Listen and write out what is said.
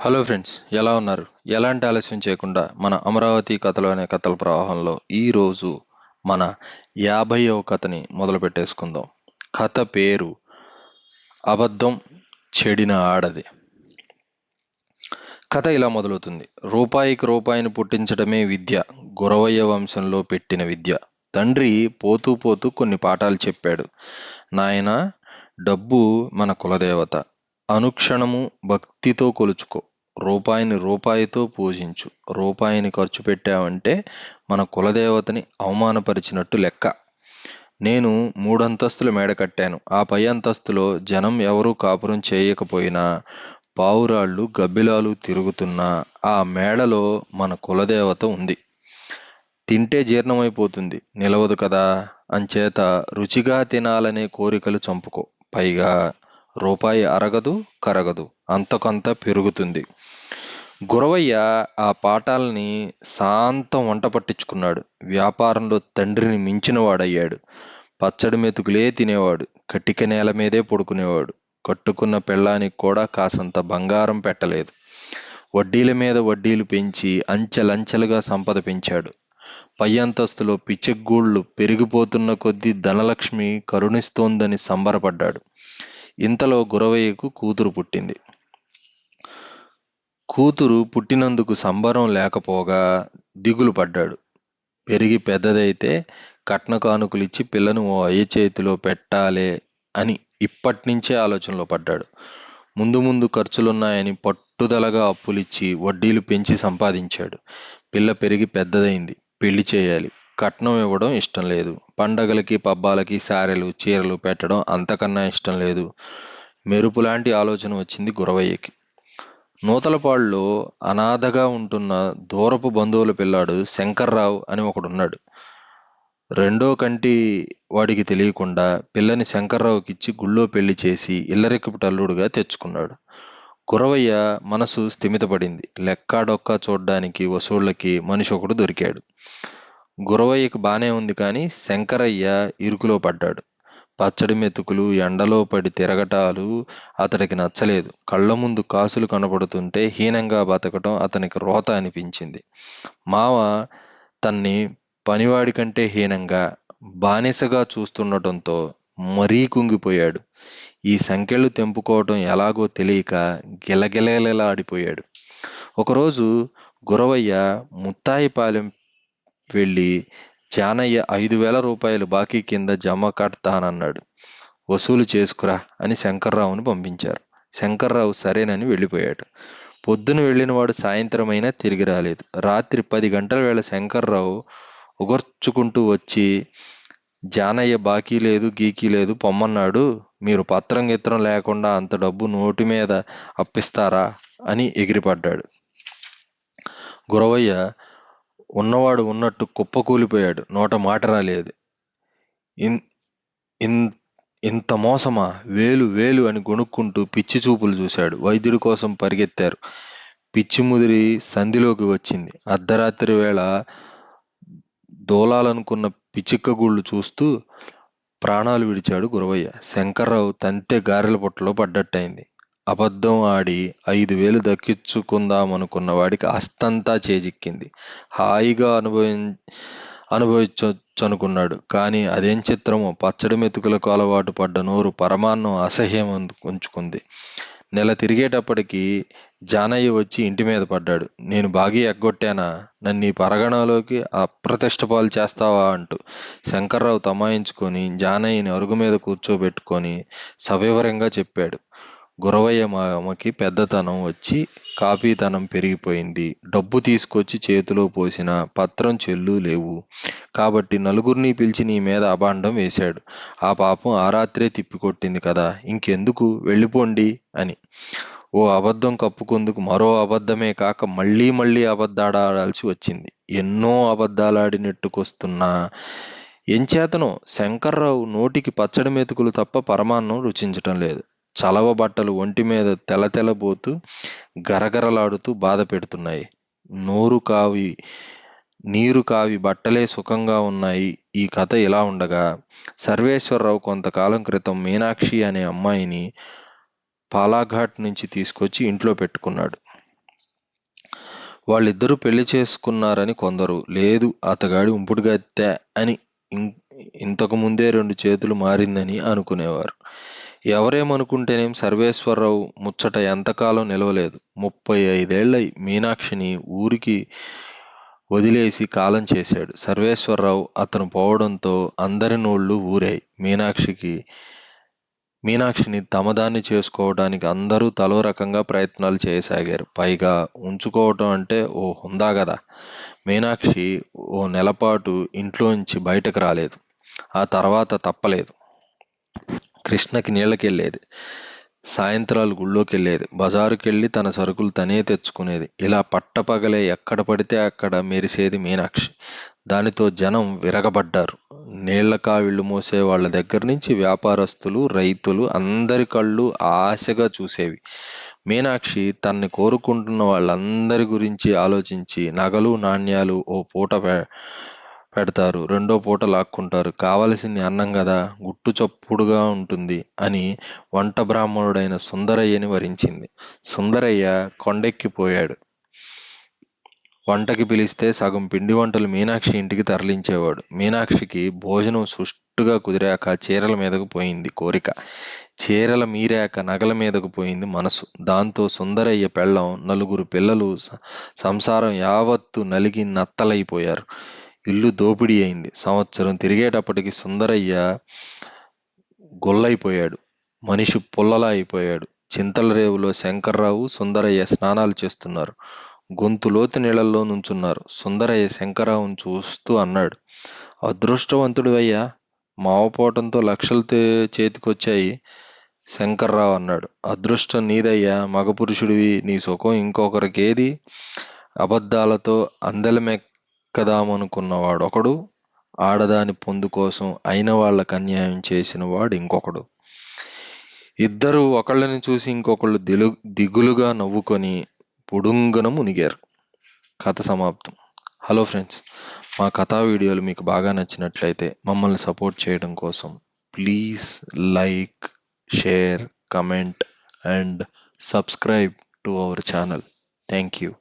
Hello friends ఎలా ఉన్నారు? ఎలాంటి ఆలస్యం చేయకుండా మన అమరావతి కథలు అనే కథల ప్రవాహంలో ఈరోజు మన యాభైవ కథని మొదలు పెట్టేసుకుందాం. కథ పేరు అబద్ధం చెడిన ఆడది. కథ ఇలా మొదలవుతుంది. రూపాయికి రూపాయిని పుట్టించడమే విద్య గురవయ్య వంశంలో పెట్టిన విద్య. తండ్రి పోతూ పోతూ కొన్ని పాఠాలు చెప్పాడు. నాయన డబ్బు మన కులదేవత. అనుక్షణము భక్తితో కొలుచుకో. రూపాయిని రూపాయితో పూజించు. రూపాయిని ఖర్చు పెట్టావంటే మన కులదేవతని అవమానపరిచినట్టు లెక్క. నేను మూడంతస్తుల మేడ కట్టాను. ఆ పై అంతస్తులో జనం ఎవరూ కాపురం చేయకపోయినా పావురాళ్ళు గబ్బిలాలు తిరుగుతున్నా ఆ మేడలో మన కులదేవత ఉంది. తింటే జీర్ణమైపోతుంది. నిలవదు కదా. అంచేత రుచిగా తినాలనే కోరికలు చంపుకో. పైగా రూపాయి అరగదు కరగదు. అంతకంత పెరుగుతుంది. గురవయ్య ఆ పాఠాలని శాంతం వంట పట్టించుకున్నాడు. వ్యాపారంలో తండ్రిని మించినవాడయ్యాడు. పచ్చడి మెతుకులే తినేవాడు. కటిక నేల మీదే పడుకునేవాడు. కట్టుకున్న పెళ్ళానికి కూడా కాసంత బంగారం పెట్టలేదు. వడ్డీల మీద వడ్డీలు పెంచి అంచెలంచెలుగా సంపద పెంచాడు. పై అంతస్తులో పిచ్చెగూళ్ళు పెరిగిపోతున్న కొద్దీ ధనలక్ష్మి కరుణిస్తోందని సంబరపడ్డాడు. ఇంతలో గురవయ్యకు కూతురు పుట్టింది. కూతురు పుట్టినందుకు సంబరం లేకపోగా దిగులు పడ్డాడు. పెరిగి పెద్దదైతే కట్న కానుకలిచ్చి పిల్లను ఓ అయ్య చేతిలో పెట్టాలే అని ఇప్పటినుంచే ఆలోచనలో పడ్డాడు. ముందు ముందు ఖర్చులున్నాయని పట్టుదలగా అప్పులిచ్చి వడ్డీలు పెంచి సంపాదించాడు. పిల్ల పెరిగి పెద్దదైంది. పెళ్ళి చేయాలి. కట్నం ఇవ్వడం ఇష్టం లేదు. పండగలకి పబ్బాలకి సారెలు చీరలు పెట్టడం అంతకన్నా ఇష్టం లేదు. మెరుపు లాంటి ఆలోచన వచ్చింది గురవయ్యకి. నూతలపాడులో అనాథగా ఉంటున్న దూరపు బంధువుల పిల్లాడు శంకర్రావు అని ఒకడున్నాడు. రెండో కంటి వాడికి తెలియకుండా పిల్లని శంకర్రావుకిచ్చి గుళ్ళో పెళ్ళి చేసి ఇల్లరెక్కుపు టల్లుడుగా తెచ్చుకున్నాడు. గురవయ్య మనసు స్థిమితపడింది. లెక్కా డొక్కా చూడ్డానికి వసూళ్ళకి మనిషి ఒకడు దొరికాడు. గురవయ్యకు బానే ఉంది కానీ శంకరయ్య ఇరుకులో పడ్డాడు. పచ్చడి మెతుకులు ఎండలో పడి తిరగటాలు అతడికి నచ్చలేదు. కళ్ళ ముందు కాసులు కనపడుతుంటే హీనంగా బతకటం అతనికి రోత అనిపించింది. మావ తన్ని పనివాడి కంటే హీనంగా బానిసగా చూస్తుండటంతో మరీ కుంగిపోయాడు. ఈ సంఖ్యలు తెంపుకోవటం ఎలాగో తెలియక గిలగిలగిలాడిపోయాడు ఒకరోజు గురవయ్య ముత్తాయిపాలెం వెళ్ళి జానయ్య ఐదు వేల రూపాయలు బాకీ కింద జమ కడతానన్నాడు. వసూలు చేసుకురా అని శంకర్రావుని పంపించారు. శంకర్రావు సరేనని వెళ్ళిపోయాడు. పొద్దున వెళ్ళినవాడు సాయంత్రం అయినా తిరిగి రాలేదు. రాత్రి పది గంటల వేళ శంకర్రావు ఉగర్చుకుంటూ వచ్చి జానయ్య బాకీ లేదు గీకీ లేదు పొమ్మన్నాడు. మీరు పత్రం గిత్రం లేకుండా అంత డబ్బు నోటి మీద అప్పిస్తారా? అని ఎగిరిపడ్డాడు. గురవయ్య ఉన్నవాడు ఉన్నట్టు కుప్పకూలిపోయాడు. నోట మాట రాలేదు. ఇన్ ఇన్ ఇంత మోసమా? వేలు వేలు అని గొణుక్కుంటూ పిచ్చి చూపులు చూశాడు. వైద్యుడి కోసం పరిగెత్తారు. పిచ్చి ముదిరి సంధిలోకి వచ్చింది. అర్ధరాత్రి వేళ దోలాలనుకున్న పిచ్చిక్కగూళ్ళు చూస్తూ ప్రాణాలు విడిచాడు గురవయ్య. శంకర్రావు తంతే గారెల పొట్టలో పడ్డట్టయింది. అబద్ధం ఆడి ఐదు వేలు దక్కించుకుందామనుకున్న వాడికి అస్తంతా చేజిక్కింది. హాయిగా అనుభవి అనుభవించవచ్చు అనుకున్నాడు కానీ అదేం చిత్రమో? పచ్చడి మెతుకులకు అలవాటు పడ్డ నోరు పరమాన్నం అసహ్యం ఉంచుకుంది నెల తిరిగేటప్పటికి జానయ్య వచ్చి ఇంటి మీద పడ్డాడు. నేను బాగా ఎగ్గొట్టానా? నన్ను ఈ పరగణలోకి అప్రతిష్టపాలు చేస్తావా అంటూ శంకర్రావు తమాయించుకొని జానయ్యని అరుగు మీద కూర్చోబెట్టుకొని సవివరంగా చెప్పాడు. గురవయ్య మామకి పెద్దతనం వచ్చి కాపీతనం పెరిగిపోయింది. డబ్బు తీసుకొచ్చి చేతిలో పోసిన పత్రం చెల్లు లేవు. కాబట్టి నలుగురిని పిలిచి నీ మీద అభాండం వేశాడు. ఆ పాపం ఆ రాత్రే తిప్పికొట్టింది కదా ఇంకెందుకు వెళ్ళిపోండి అని. ఓ అబద్ధం కప్పుకుందుకు మరో అబద్ధమే కాక మళ్ళీ మళ్ళీ అబద్ధాడాల్సి వచ్చింది. ఎన్నో అబద్ధాలాడినట్టుకొస్తున్నా ఎంచేతనో శంకర్రావు నోటికి పచ్చడి మెతుకులు తప్ప పరమాన్నం రుచించటం లేదు. చలవ బట్టలు ఒంటి మీద తెలతెలబోతూ గరగరలాడుతూ బాధ పెడుతున్నాయి. నోరు కావి నీరు కావి బట్టలే సుఖంగా ఉన్నాయి. ఈ కథ ఇలా ఉండగా సర్వేశ్వరరావు కొంతకాలం క్రితం మీనాక్షి అనే అమ్మాయిని పాలాఘాట్ నుంచి తీసుకొచ్చి ఇంట్లో పెట్టుకున్నాడు. వాళ్ళిద్దరూ పెళ్ళి చేసుకున్నారని కొందరు, లేదు అతగాడి ఉంపుడుగా అని ఇం ఇంతకు ముందే రెండు చేతులు మారిందని అనుకునేవారు. ఎవరేమనుకుంటేనేం సర్వేశ్వరరావు ముచ్చట ఎంతకాలం నిలవలేదు. ముప్పై అయిదేళ్ళ మీనాక్షిని ఊరికి వదిలేసి కాలం చేశాడు. సర్వేశ్వరరావు అతను పోవడంతో అందరి నోళ్ళూ ఊరాయి. మీనాక్షికి మీనాక్షిని తమదాన్ని చేసుకోవడానికి అందరూ తలో రకంగా ప్రయత్నాలు చేయసాగారు. పైగా ఉంచుకోవటం అంటే ఓ హుందా కదా మీనాక్షి ఓ నెలపాటు ఇంట్లోంచి బయటకు రాలేదు. ఆ తర్వాత తప్పలేదు. కృష్ణకి నీళ్ళకెళ్ళేది. సాయంత్రాలు గుళ్ళోకెళ్ళేది. బజారుకెళ్ళి తన సరుకులు తనే తెచ్చుకునేది. ఇలా పట్టపగలే ఎక్కడ పడితే అక్కడ మెరిసేది మీనాక్షి. దానితో జనం విరగబడ్డారు. నీళ్ళ కావిళ్ళు మోసే వాళ్ళ దగ్గర నుంచి వ్యాపారస్తులు, రైతులు అందరి కళ్ళు ఆశగా చూసేవి. మీనాక్షి తన్ని కోరుకుంటున్న వాళ్ళందరి గురించి ఆలోచించి నగలు, నాణ్యాలు ఓ పూట పెడతారు. రెండో పూట లాక్కుంటారు. కావలసింది అన్నం గదా! గుట్టు చప్పుడుగా ఉంటుంది అని వంట బ్రాహ్మణుడైన సుందరయ్యని వరించింది. సుందరయ్య కొండెక్కిపోయాడు. వంటకి పిలిస్తే సగం పిండి వంటలు మీనాక్షి ఇంటికి తరలించేవాడు. మీనాక్షికి భోజనం సుష్టుగా కుదిరాక చీరల మీదకు పోయింది కోరిక. చీరల మీరాక నగల మీదకు పోయింది మనసు. దాంతో సుందరయ్య పెళ్ళం నలుగురు పిల్లలు, సంసారం యావత్తు నలిగి నత్తలైపోయారు ఇల్లు దోపిడీ అయింది. సంవత్సరం తిరిగేటప్పటికి సుందరయ్య గొల్లైపోయాడు మనిషి పుల్లలా అయిపోయాడు. చింతల రేవులో శంకర్రావు, సుందరయ్య స్నానాలు చేస్తున్నారు. గొంతు లోతు నీళ్ళల్లో నుంచున్నారు. సుందరయ్య శంకర్రావును చూస్తూ అన్నాడు. అదృష్టవంతుడు అయ్యా మావపోవటంతో లక్షలు చేతికొచ్చాయి శంకర్రావు అన్నాడు. అదృష్టం నీదయ్యా! మగపురుషుడివి. నీ సుఖం ఇంకొకరికేది? అబద్ధాలతో ఎక్కదామనుకున్నవాడు ఒకడు ఆడదాని పొందు కోసం అయినవాళ్ళకి అన్యాయం చేసిన వాడింకొకడు. ఇద్దరు ఒకళ్ళని చూసి ఇంకొకళ్ళు దిలు దిగులుగా నవ్వుకొని పుడుంగున మునిగారు. కథ సమాప్తం. Hello friends! మా కథా వీడియోలు మీకు బాగా నచ్చినట్లయితే మమ్మల్ని సపోర్ట్ చేయడం కోసం please like, share, comment and subscribe to our channel. Thank you.